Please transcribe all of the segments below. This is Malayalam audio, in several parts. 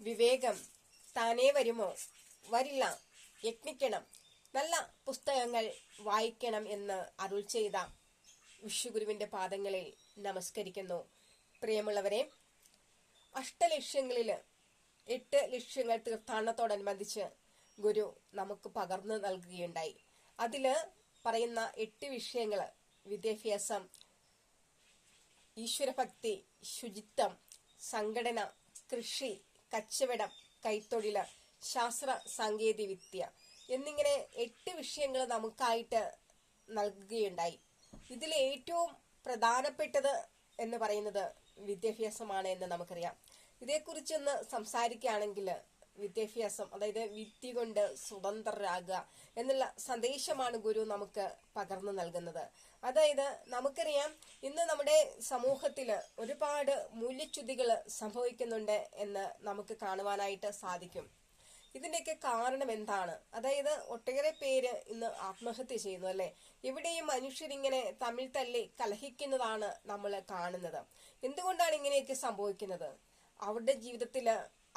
വിവേകം താനേ വരുമോ? വരില്ല. യത്നിക്കണം. നല്ല പുസ്തകങ്ങൾ വായിക്കണം എന്ന് അരുൾ ചെയ്ത വിഷുഗുരുവിന്റെ പാദങ്ങളിൽ നമസ്കരിക്കുന്നു. പ്രിയമുള്ളവരെ അഷ്ടലക്ഷ്യങ്ങളിൽ എട്ട് ലക്ഷ്യങ്ങൾ തീർത്ഥാടനത്തോടനുബന്ധിച്ച് ഗുരു നമുക്ക് പകർന്നു നൽകുകയുണ്ടായി. അതിൽ പറയുന്ന എട്ട് വിഷയങ്ങൾ വിദ്യാഭ്യാസം ഈശ്വരഭക്തി ശുചിത്വം സംഘടന കൃഷി കച്ചവടം കൈത്തൊഴിൽ ശാസ്ത്ര സാങ്കേതിക വിദ്യ എന്നിങ്ങനെ എട്ട് വിഷയങ്ങൾ നമുക്കായിട്ട് നൽകുകയുണ്ടായി. ഇതിൽ ഏറ്റവും പ്രധാനപ്പെട്ടത് എന്ന് പറയുന്നത് വിദ്യാഭ്യാസമാണ് എന്ന് നമുക്കറിയാം. ഇതേക്കുറിച്ചൊന്ന് സംസാരിക്കുകയാണെങ്കിൽ വിദ്യാഭ്യാസം അതായത് വിദ്യ കൊണ്ട് സ്വതന്ത്രരാകുക എന്നുള്ള സന്ദേശമാണ് ഗുരു നമുക്ക് പകർന്നു നൽകുന്നത്. അതായത് നമുക്കറിയാം ഇന്ന് നമ്മുടെ സമൂഹത്തിൽ ഒരുപാട് മൂല്യച്യുതികൾ സംഭവിക്കുന്നുണ്ട് എന്ന് നമുക്ക് കാണുവാനായിട്ട് സാധിക്കും. ഇതിന്റെയൊക്കെ കാരണം എന്താണ്? അതായത് ഒട്ടേറെ പേര് ഇന്ന് ആത്മഹത്യ ചെയ്യുന്നു അല്ലെ? ഇവിടെയും മനുഷ്യരിങ്ങനെ തമ്മിൽ തല്ലി കലഹിക്കുന്നതാണ് നമ്മൾ കാണുന്നത്. എന്തുകൊണ്ടാണ് ഇങ്ങനെയൊക്കെ സംഭവിക്കുന്നത്? അവരുടെ ജീവിതത്തിൽ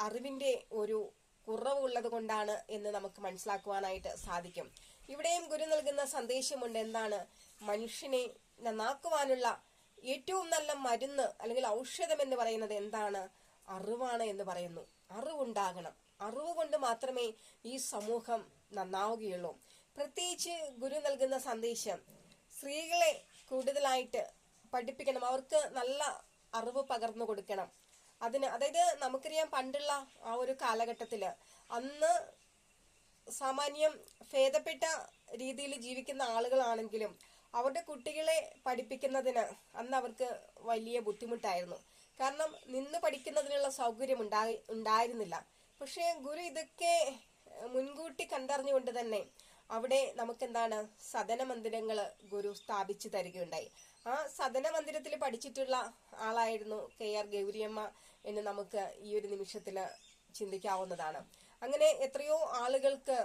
അറിവിന്റെ ഒരു കുറവുള്ളത് കൊണ്ടാണ് എന്ന് നമുക്ക് മനസ്സിലാക്കുവാനായിട്ട് സാധിക്കും. ഇവിടെയും ഗുരു നൽകുന്ന സന്ദേശമുണ്ട്. എന്താണ്? മനുഷ്യനെ നന്നാക്കുവാനുള്ള ഏറ്റവും നല്ല മരുന്ന് അല്ലെങ്കിൽ ഔഷധം എന്ന് പറയുന്നത് എന്താണ്? അറിവാണ് എന്ന് പറയുന്നു. അറിവുണ്ടാകണം. അറിവ് കൊണ്ട് മാത്രമേ ഈ സമൂഹം നന്നാവുകയുള്ളൂ. പ്രത്യേകിച്ച് ഗുരു നൽകുന്ന സന്ദേശം സ്ത്രീകളെ കൂടുതലായിട്ട് പഠിപ്പിക്കണം. അവർക്ക് നല്ല അറിവ് പകർന്നു കൊടുക്കണം. അതിന് അതായത് നമുക്കറിയാം പണ്ടുള്ള ആ ഒരു കാലഘട്ടത്തിൽ അന്ന് സാമാന്യം ഭേദപ്പെട്ട രീതിയിൽ ജീവിക്കുന്ന ആളുകളാണെങ്കിലും അവരുടെ കുട്ടികളെ പഠിപ്പിക്കുന്നതിന് അന്ന് അവർക്ക് വലിയ ബുദ്ധിമുട്ടായിരുന്നു. കാരണം നിന്ന് പഠിക്കുന്നതിനുള്ള സൗകര്യം ഉണ്ടായി ഉണ്ടായിരുന്നില്ല. പക്ഷേ ഗുരു ഇതൊക്കെ മുൻകൂട്ടി കണ്ടറിഞ്ഞുകൊണ്ട് തന്നെ അവിടെ നമുക്കെന്താണ് സദന മന്ദിരങ്ങൾ ഗുരു സ്ഥാപിച്ചു തരികയുണ്ടായി. ആ സദന മന്ദിരത്തിൽ പഠിച്ചിട്ടുള്ള ആളായിരുന്നു കെ ആർ ഗൗരിയമ്മ എന്ന് നമുക്ക് ഈ ഒരു നിമിഷത്തിൽ ചിന്തിക്കാവുന്നതാണ്. അങ്ങനെ എത്രയോ ആളുകൾക്ക്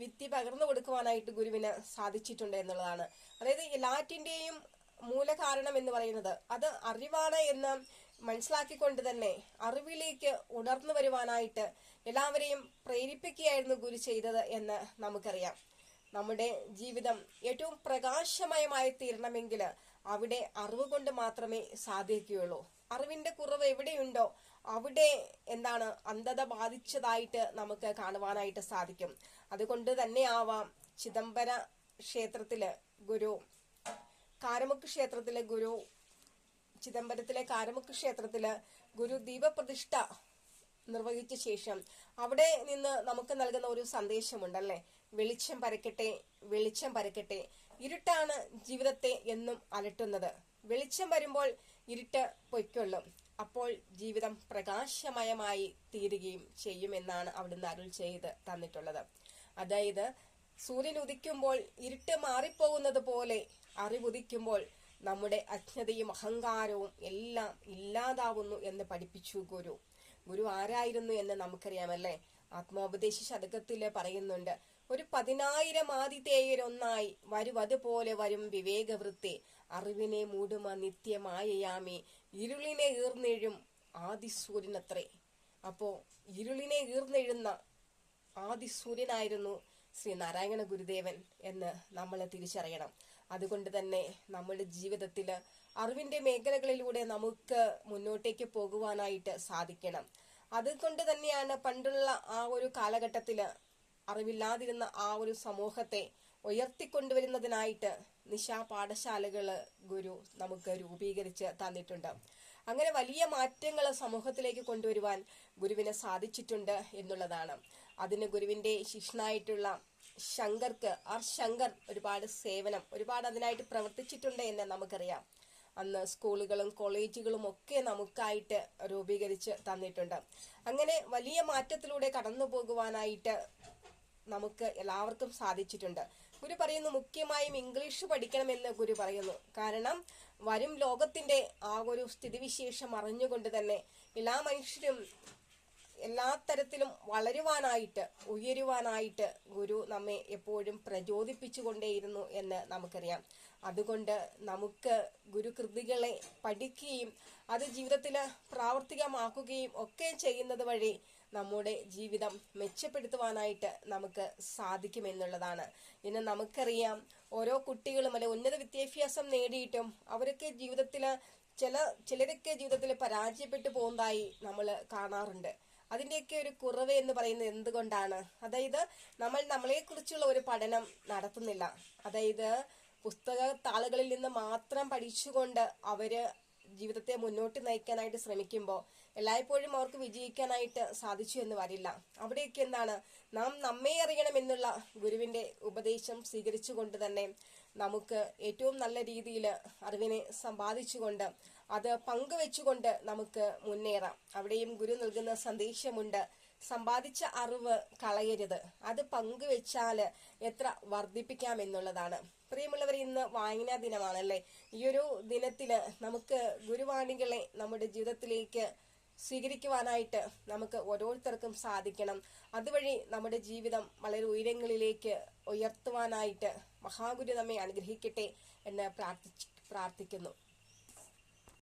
വിത്തി പകർന്നു കൊടുക്കുവാനായിട്ട് ഗുരുവിന് സാധിച്ചിട്ടുണ്ട് എന്നുള്ളതാണ്. അതായത് എല്ലാറ്റിന്റെയും മൂലകാരണം എന്ന് പറയുന്നത് അത് അറിവാണ് എന്ന് മനസ്സിലാക്കിക്കൊണ്ട് തന്നെ അറിവിലേക്ക് ഉണർന്നു വരുവാനായിട്ട് എല്ലാവരെയും പ്രേരിപ്പിക്കുകയായിരുന്നു ഗുരു ചെയ്തത് എന്ന് നമുക്കറിയാം. നമ്മുടെ ജീവിതം ഏറ്റവും പ്രകാശമയമായി തീരണമെങ്കിൽ അവിടെ അറിവ് കൊണ്ട് മാത്രമേ സാധിക്കുകയുള്ളൂ. അറിവിന്റെ കുറവ് എവിടെയുണ്ടോ അവിടെ എന്താണ് അന്ധത ബാധിച്ചതായിട്ട് നമുക്ക് കാണുവാനായിട്ട് സാധിക്കും. അതുകൊണ്ട് തന്നെ ആവാം ചിദംബര ക്ഷേത്രത്തിൽ ഗുരു കാരമുക്ക് ക്ഷേത്രത്തിലെ ഗുരു ചിദംബരത്തിലെ കാരമുക്ക് ക്ഷേത്രത്തിൽ ഗുരു ദീപപ്രതിഷ്ഠ നിർവഹിച്ച ശേഷം അവിടെ നിന്ന് നമുക്ക് നൽകുന്ന ഒരു സന്ദേശമുണ്ടല്ലേ? വെളിച്ചം പരക്കട്ടെ വെളിച്ചം പരക്കട്ടെ. ഇരുട്ടാണ് ജീവിതത്തെ എന്നും അലട്ടുന്നത്. വെളിച്ചം വരുമ്പോൾ ഇരുട്ട് പൊയ്ക്കൊള്ളും. അപ്പോൾ ജീവിതം പ്രകാശമയമായി തീരുകയും ചെയ്യുമെന്നാണ് അവിടുന്ന് അരുൾ ചെയ്ത് തന്നിട്ടുള്ളത്. അതായത് സൂര്യൻ ഉദിക്കുമ്പോൾ ഇരുട്ട് മാറിപ്പോകുന്നത് പോലെ അറിവുദിക്കുമ്പോൾ നമ്മുടെ അജ്ഞതയും അഹങ്കാരവും എല്ലാം ഇല്ലാതാവുന്നു എന്ന് പഠിപ്പിച്ചു ഗുരു. ഗുരു ആരായിരുന്നു എന്ന് നമുക്കറിയാമല്ലേ? ആത്മോപദേശ ശതകത്തിൽ പറയുന്നുണ്ട് ഒരു പതിനായിരം ആദിതേയരൊന്നായി വരുവതുപോലെ വരും വിവേകവൃത്തി. അറിവിനെ മൂടുമ നിത്യമായയാമേ. ഇരുളിനെ ഈർന്നെഴും ആദിസൂര്യനത്രേ. അപ്പോ ഇരുളിനെ ഈർന്നെഴുന്ന ആദിസൂര്യനായിരുന്നു ശ്രീ നാരായണ ഗുരുദേവൻ എന്ന് നമ്മൾ തിരിച്ചറിയണം. അതുകൊണ്ട് തന്നെ നമ്മുടെ ജീവിതത്തിൽ അറിവിന്റെ മേഖലകളിലൂടെ നമുക്ക് മുന്നോട്ടേക്ക് പോകുവാനായിട്ട് സാധിക്കണം. അതുകൊണ്ട് തന്നെയാണ് പണ്ടുള്ള ആ ഒരു കാലഘട്ടത്തിൽ അറിവില്ലാതിരുന്ന ആ ഒരു സമൂഹത്തെ ഉയർത്തിക്കൊണ്ടുവരുന്നതിനായിട്ട് നിശാ പാഠശാലകൾ ഗുരു നമുക്ക് രൂപീകരിച്ച് തന്നിട്ടുണ്ട്. അങ്ങനെ വലിയ മാറ്റങ്ങൾ സമൂഹത്തിലേക്ക് കൊണ്ടുവരുവാൻ ഗുരുവിന് സാധിച്ചിട്ടുണ്ട് എന്നുള്ളതാണ്. അതിന് ഗുരുവിന്റെ ശിഷ്യനായിട്ടുള്ള ശങ്കർക്ക് ആർ ശങ്കർ ഒരുപാട് സേവനം ഒരുപാട് അതിനായിട്ട് പ്രവർത്തിച്ചിട്ടുണ്ട് എന്ന് നമുക്കറിയാം. അന്ന് സ്കൂളുകളും കോളേജുകളും ഒക്കെ നമുക്കായിട്ട് രൂപീകരിച്ച് തന്നിട്ടുണ്ട്. അങ്ങനെ വലിയ മാറ്റത്തിലൂടെ കടന്നു പോകുവാനായിട്ട് നമുക്ക് എല്ലാവർക്കും സാധിച്ചിട്ടുണ്ട്. ഗുരു പറയുന്നു മുഖ്യമായും ഇംഗ്ലീഷ് പഠിക്കണമെന്ന് ഗുരു പറയുന്നു. കാരണം വരും ലോകത്തിന്റെ ആ ഒരു സ്ഥിതിവിശേഷം അറിഞ്ഞുകൊണ്ട് തന്നെ എല്ലാ മനുഷ്യരും എല്ലാ തരത്തിലും വളരുവാനായിട്ട് ഉയരുവാനായിട്ട് ഗുരു നമ്മെ എപ്പോഴും പ്രചോദിപ്പിച്ചുകൊണ്ടേയിരുന്നു എന്ന് നമുക്കറിയാം. അതുകൊണ്ട് നമുക്ക് ഗുരുകൃതികളെ പഠിക്കുകയും അത് ജീവിതത്തിൽ പ്രാവർത്തികമാക്കുകയും ഒക്കെ ചെയ്യുന്നത് വഴി നമ്മുടെ ജീവിതം മെച്ചപ്പെടുത്തുവാനായിട്ട് നമുക്ക് സാധിക്കുമെന്നുള്ളതാണ് ഇന്ന് നമുക്കറിയാം ഓരോ കുട്ടികളും അല്ലെ ഉന്നത വിദ്യാഭ്യാസം നേടിയിട്ടും അവരൊക്കെ ജീവിതത്തിൽ ചില ചിലരൊക്കെ ജീവിതത്തിൽ പരാജയപ്പെട്ടു പോകുന്നതായി നമ്മൾ കാണാറുണ്ട്. അതിന്റെയൊക്കെ ഒരു കുറവ് എന്ന് പറയുന്നത് എന്തുകൊണ്ടാണ്? അതായത് നമ്മൾ നമ്മളെക്കുറിച്ചുള്ള ഒരു പഠനം നടത്തുന്നില്ല. അതായത് പുസ്തക താളുകളിൽ നിന്ന് മാത്രം പഠിച്ചുകൊണ്ട് അവർ ജീവിതത്തെ മുന്നോട്ട് നയിക്കാനായിട്ട് ശ്രമിക്കുമ്പോൾ എല്ലായ്പ്പോഴും അവർക്ക് വിജയിക്കാനായിട്ട് സാധിച്ചു എന്ന് വരില്ല. അവിടെയൊക്കെ എന്താണ്? നാം നമ്മെ അറിയണം എന്നുള്ള ഗുരുവിന്റെ ഉപദേശം സ്വീകരിച്ചുകൊണ്ട് തന്നെ നമുക്ക് ഏറ്റവും നല്ല രീതിയിൽ അറിവിനെ സമ്പാദിച്ചുകൊണ്ട് അത് പങ്കുവെച്ചുകൊണ്ട് നമുക്ക് മുന്നേറാം. അവിടെയും ഗുരു നൽകുന്ന സന്ദേശമുണ്ട്. സമ്പാദിച്ച അറിവ് കളയരുത്. അത് പങ്കുവെച്ചാൽ എത്ര വർദ്ധിപ്പിക്കാം എന്നുള്ളതാണ് പ്രിയമുള്ളവർ ഇന്ന് വായനാ ദിനമാണല്ലേ. ഈ ഒരു ദിനത്തിൽ നമുക്ക് ഗുരുവാണികളെ നമ്മുടെ ജീവിതത്തിലേക്ക് സ്വീകരിക്കുവാനായിട്ട് നമുക്ക് ഓരോരുത്തർക്കും സാധിക്കണം. അതുവഴി നമ്മുടെ ജീവിതം വളരെ ഉയരങ്ങളിലേക്ക് ഉയർത്തുവാനായിട്ട് മഹാഗുരു നമ്മെ അനുഗ്രഹിക്കട്ടെ എന്ന് പ്രാർത്ഥിച്ചു പ്രാർത്ഥിക്കുന്നു.